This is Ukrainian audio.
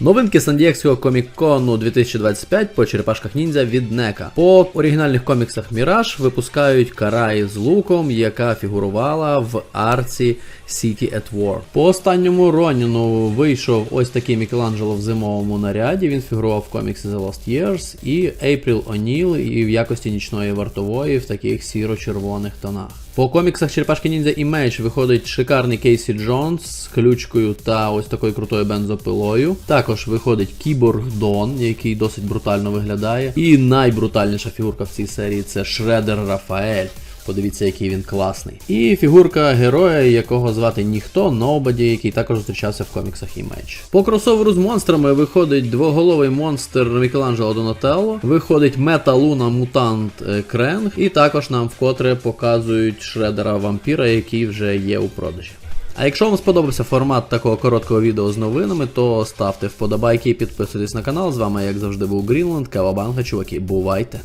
Новинки Сандієкського комік-кону 2025 по черепашках ніндзя від Нека. По оригінальних коміксах Міраж випускають Караї з луком, яка фігурувала в арці City at War. По останньому Роніну вийшов ось такий Мікеланджело в зимовому наряді. Він фігурував в коміксі The Lost Years, і Ейпріл О'Ніл і в якості нічної вартової в таких сіро-червоних тонах. По коміксах Черепашки Ніндзя і Меч виходить шикарний Кейсі Джонс з ключкою та ось такою крутою бензопилою. Також виходить Кіборг Дон, який досить брутально виглядає. І найбрутальніша фігурка в цій серії це Шредер Рафаель. Подивіться, який він класний. І фігурка героя, якого звати ніхто, Nobody, який також зустрічався в коміксах і меч. По кросоверу з монстрами виходить двоголовий монстр Мікеланджело Донателло, виходить Металуна Мутант е, Кренг, і також нам вкотре показують шредера вампіра, який вже є у продажі. А якщо вам сподобався формат такого короткого відео з новинами, то ставте вподобайки і підписуйтесь на канал. З вами, як завжди, був Грінланд, Кавабанга, чуваки, бувайте!